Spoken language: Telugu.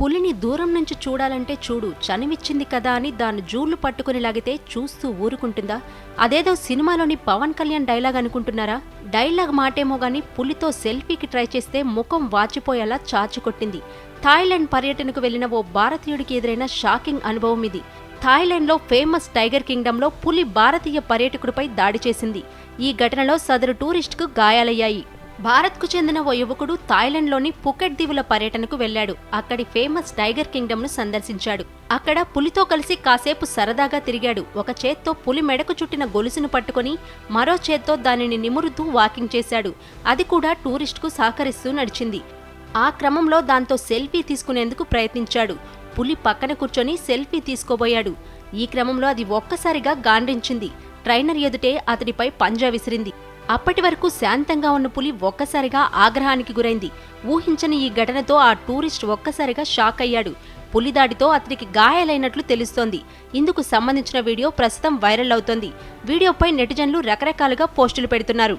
పులిని దూరం నుంచి చూడాలంటే చూడు చనివిచ్చింది కదా అని దాన్ని జూళ్ళు పట్టుకుని లాగితే చూస్తూ ఊరుకుంటుందా? అదేదో సినిమాలోని పవన్ కళ్యాణ్ డైలాగ్ అనుకుంటున్నారా? డైలాగ్ మాటేమో గాని పులితో సెల్ఫీకి ట్రై చేస్తే ముఖం వాచిపోయేలా చాచి కొట్టింది. థాయిలాండ్ పర్యటనకు వెళ్ళిన ఓ భారతీయుడికి ఎదురైన షాకింగ్ అనుభవం ఇది. థాయిలాండ్లో ఫేమస్ టైగర్ కింగ్డంలో పులి భారతీయ పర్యటకుడిపై దాడి చేసింది. ఈ ఘటనలో సదరు టూరిస్టుకు గాయాలయ్యాయి. భారత్కు చెందిన ఓ యువకుడు థాయిలాండ్లోని పుకెట్ దీవుల పర్యటనకు వెళ్ళాడు అక్కడి ఫేమస్ టైగర్ కింగ్డమ్ను సందర్శించాడు. అక్కడ పులితో కలిసి కాసేపు సరదాగా తిరిగాడు. ఒక చేత్తో పులి మెడకు చుట్టిన గొలుసును పట్టుకొని మరో చేత్తో దానిని నిమురుతూ వాకింగ్ చేశాడు. అది కూడా టూరిస్టుకు సహకరిస్తూ నడిచింది. ఆ క్రమంలో దాంతో సెల్ఫీ తీసుకునేందుకు ప్రయత్నించాడు. పులి పక్కన కూర్చొని సెల్ఫీ తీసుకోబోయాడు. ఈ క్రమంలో అది ఒక్కసారిగా గాండ్రించింది. ట్రైనర్ ఎదుటే అతడిపై పంజా విసిరింది. అప్పటి వరకు శాంతంగా ఉన్న పులి ఒక్కసారిగా ఆగ్రహానికి గురైంది. ఊహించని ఈ ఘటనతో ఆ టూరిస్ట్ ఒక్కసారిగా షాక్ అయ్యాడు. పులి దాడితో అతనికి గాయాలైనట్లు తెలుస్తోంది. ఇందుకు సంబంధించిన వీడియో ప్రస్తుతం వైరల్ అవుతోంది. వీడియోపై నెటిజన్లు రకరకాలుగా పోస్టులు పెడుతున్నారు.